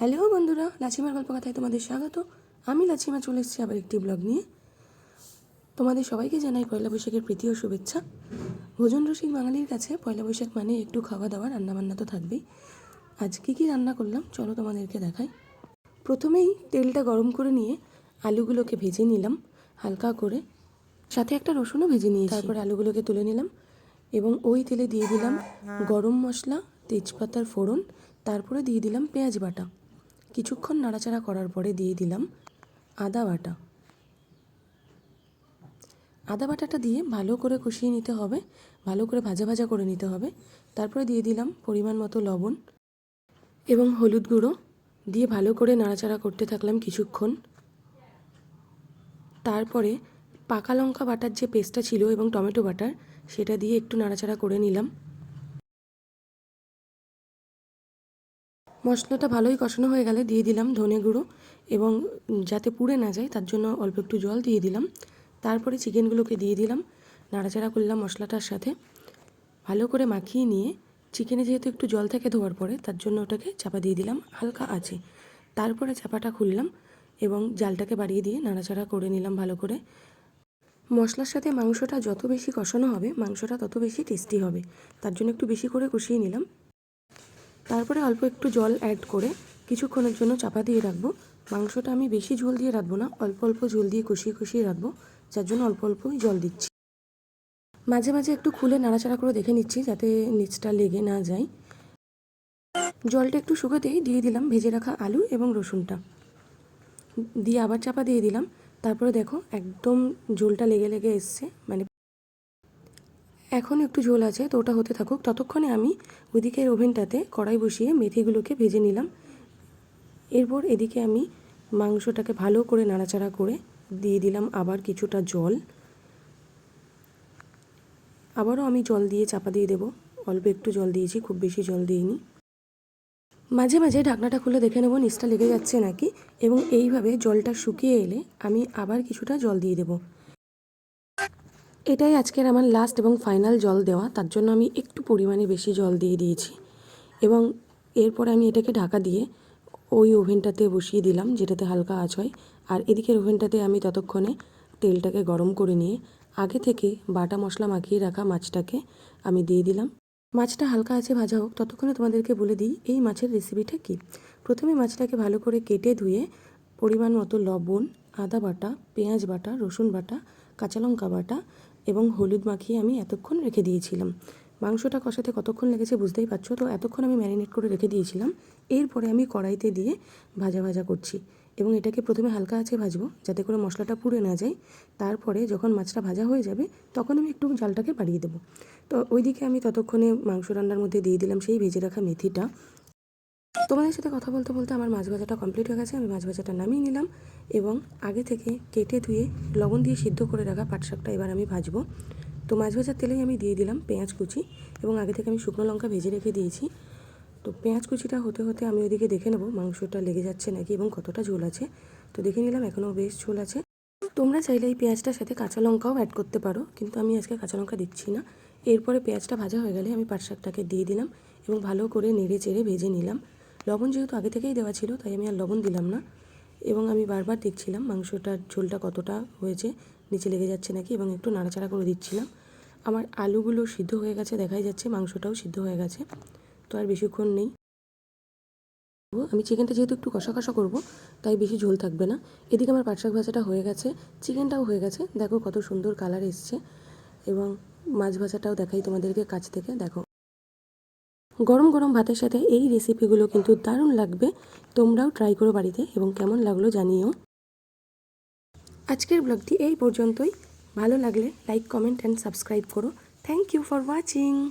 Hello বন্ধুরা লাচিমার গল্প কথায় তোমাদের স্বাগত। আমি লাচিমা চলে এসেছি আবার একটি ব্লগ নিয়ে। তোমাদের সবাইকে জানাই পয়লা বৈশাখের প্রীতি ও শুভেচ্ছা। ভোজন রসিক বাঙালির কাছে পয়লা বৈশাখ মানে একটু খাওয়া দাওয়া রান্নাবান্না তো থাকবেই। আজ কী কী রান্না করলাম চলো তোমাদেরকে দেখাই। প্রথমেই তেলটা গরম করে নিয়ে আলুগুলোকে ভেজে নিলাম হালকা করে। সাথে একটা রসুনও ভেজে নিয়েছি। তারপরে আলুগুলোকে তুলে নিলাম এবং ওই তেলে দিয়ে দিলাম গরম মশলা তেজপাতার ফোড়ন তারপরে দিয়ে দিলাম পেঁয়াজ বাটা। কিছুক্ষণ নাড়াচাড়া করার পরে দিয়ে দিলাম আদা বাটা। আদা বাটাটা দিয়ে ভালো করে কষিয়ে নিতে হবে, ভালো করে ভাজা ভাজা করে নিতে হবে। তারপরে দিয়ে দিলাম পরিমাণ মতো লবণ এবং হলুদ গুঁড়ো। দিয়ে ভালো করে নাড়াচাড়া করতে থাকলাম কিছুক্ষণ। তারপরে পাকা লঙ্কা বাটার যে পেস্টটা ছিল এবং টমেটো বাটার, সেটা দিয়ে একটু নাড়াচাড়া করে নিলাম। মশলাটা ভালোই কষানো হয়ে গেলে দিয়ে দিলাম ধনে গুঁড়ো এবং যাতে পুড়ে না যায়, তার জন্য অল্প একটু জল দিয়ে দিলাম। তারপরে চিকেনগুলোকে দিয়ে দিলাম। নাড়াচাড়া করলাম মশলাটার সাথে। ভালো করে মাখিয়ে নিয়ে চিকেনে যেহেতু একটু জল থাকে ধোয়ার পরে, তার জন্য ওটাকে চাপা দিয়ে দিলাম, হালকা আছে তারপরে চাপাটা খুললাম এবং জালটাকে বাড়িয়ে দিয়ে নাড়াচাড়া করে নিলাম ভালো করে। মশলার সাথে মাংসটা যত বেশি কষানো হবে, মাংসটা তত বেশি টেস্টি হবে। তার জন্য একটু বেশি করে কষিয়ে নিলাম। তারপরে অল্প একটু জল অ্যাড করে কিছুক্ষণের জন্য চাপা দিয়ে রাখব। মাংসটা আমি বেশি ঝোল দিয়ে রাখব না, অল্প অল্প ঝোল দিয়ে কষিয়ে কষিয়ে রাখব যার জন্য অল্প অল্পই জল দিচ্ছি। মাঝে মাঝে একটু খুলে নাড়াচাড়া করে দেখে নিচ্ছি যাতে নিচটা লেগে না যায়। জলটা একটু শুকোতেই দিয়ে দিলাম ভেজে রাখা আলু এবং রসুনটা। দিয়ে আবার চাপা দিয়ে দিলাম। তারপরে দেখো একদম ঝোলটা লেগে লেগে এসছে মানে এখন একটু ঝোল আছে, তো ওটা হতে থাকুক। ততক্ষণে আমি ওইদিকের ওভেনটাতে কড়াই বসিয়ে মেথিগুলোকে ভেজে নিলাম। এরপর এদিকে আমি মাংসটাকে ভালো করে নাড়াচাড়া করে দিয়ে দিলাম আবার কিছুটা জল। আবারও আমি জল দিয়ে চাপা দিয়ে দেবো। অল্প একটু জল দিয়েছি, খুব বেশি জল দিইনি। মাঝে মাঝে ঢাকনাটা খুলে দেখে নেব, নিচটা লেগে যাচ্ছে নাকি? এবং এইভাবে জলটা শুকিয়ে এলে আমি আবার কিছুটা জল দিয়ে দেবো। এটাই আজকের আমার লাস্ট এবং ফাইনাল জল দেওয়া। তার জন্য আমি একটু পরিমাণে বেশি জল দিয়ে দিয়েছি। এবং এরপর আমি এটাকে ঢাকা দিয়ে ওই ওভেনটাতে বসিয়ে দিলাম, যেটাতে হালকা আঁচ হয়। আর এদিকের ওভেনটাতে আমি ততক্ষণে তেলটাকে গরম করে নিয়ে আগে থেকে বাটা মশলা মাখিয়ে রাখা মাছটাকে আমি দিয়ে দিলাম। মাছটা হালকা আছে ভাজা হোক, ততক্ষণে তোমাদেরকে বলে দিই, এই মাছের রেসিপিটা কী? প্রথমে মাছটাকে ভালো করে কেটে ধুয়ে পরিমাণ মতো লবণ, আদা বাটা, পেঁয়াজ বাটা, রসুন বাটা, কাঁচা লঙ্কা বাটা এবং হলুদ মাখিয়ে আমি এতক্ষণ রেখে দিয়েছিলাম। মাংসটা কষাতে কতক্ষণ লেগেছে বুঝতেই পারছ? তো এতক্ষণ আমি ম্যারিনেট করে রেখে দিয়েছিলাম। এরপরে আমি কড়াইতে দিয়ে ভাজা ভাজা করছি এবং এটাকে প্রথমে হালকা আছে ভাজবো যাতে করে মশলাটা পুড়ে না যায়। তারপরে যখন মাছটা ভাজা হয়ে যাবে তখন আমি একটু জালটাকে বাড়িয়ে দেবো। তো ওইদিকে আমি ততক্ষণে মাংস রান্নার মধ্যে দিয়ে দিলাম সেই ভেজে রাখা মেথিটা। তোমাদের সাথে কথা বলতে বলতে আমার মাছ ভাজাটা কমপ্লিট হয়ে গেছে, আমি মাছ ভাজাটা নামিয়ে নিলাম এবং আগে থেকে কেটে ধুয়ে লবণ দিয়ে সিদ্ধ করে রাখা পাট শাকটা এবার আমি ভাজবো। তো মাছ ভাজার তেলেই আমি দিয়ে দিলাম পেঁয়াজ কুচি এবং আগে থেকে আমি শুকনো লঙ্কা ভেজে রেখে দিয়েছি। তো পেঁয়াজ কুচিটা হতে হতে আমি ওইদিকে দেখে নেব মাংসটা লেগে যাচ্ছে নাকি এবং কতটা ঝোল আছে। তো দেখে নিলাম এখনও বেশ ঝোল আছে। তোমরা চাইলে এই পেঁয়াজটার সাথে কাঁচা লঙ্কাও অ্যাড করতে পারো, কিন্তু আমি আজকে কাঁচা লঙ্কা দিচ্ছি না। এরপরে পেঁয়াজটা ভাজা হয়ে গেলে আমি পাট শাকটাকে দিয়ে দিলাম এবং ভালো করে নেড়ে চেড়ে ভেজে নিলাম। লবণ যেহেতু আগে থেকেই দেওয়া ছিল, তাই আমি আর লবণ দিলাম না। এবং আমি বারবার দেখছিলাম মাংসটার ঝোলটা কতটা হয়েছে, নিচে লেগে যাচ্ছে নাকি এবং একটু নাড়াচাড়া করে দিচ্ছিলাম। আমার আলুগুলো সিদ্ধ হয়ে গেছে, দেখাই যাচ্ছে মাংসটাও সিদ্ধ হয়ে গেছে, তো আর বেশিক্ষণ নেই। আমি চিকেনটা যেহেতু একটু কষা কষা করব, তাই বেশি ঝোল থাকবে না। এদিকে আমার পাটশাক ভাজাটা হয়ে গেছে, চিকেনটাও হয়ে গেছে। দেখো কত সুন্দর কালার এসছে এবং মাছ ভাজাটাও দেখাই তোমাদেরকে কাছ থেকে, দেখো। গরম গরম ভাতের সাথে এই রেসিপিগুলো কিন্তু দারুণ লাগবে। তোমরাও ট্রাই করো বাড়িতে এবং কেমন লাগল জানিও। আজকের ব্লগটি এই পর্যন্তই। ভালো লাগলে লাইক কমেন্ট অ্যান্ড সাবস্ক্রাইব করো। Thank you for watching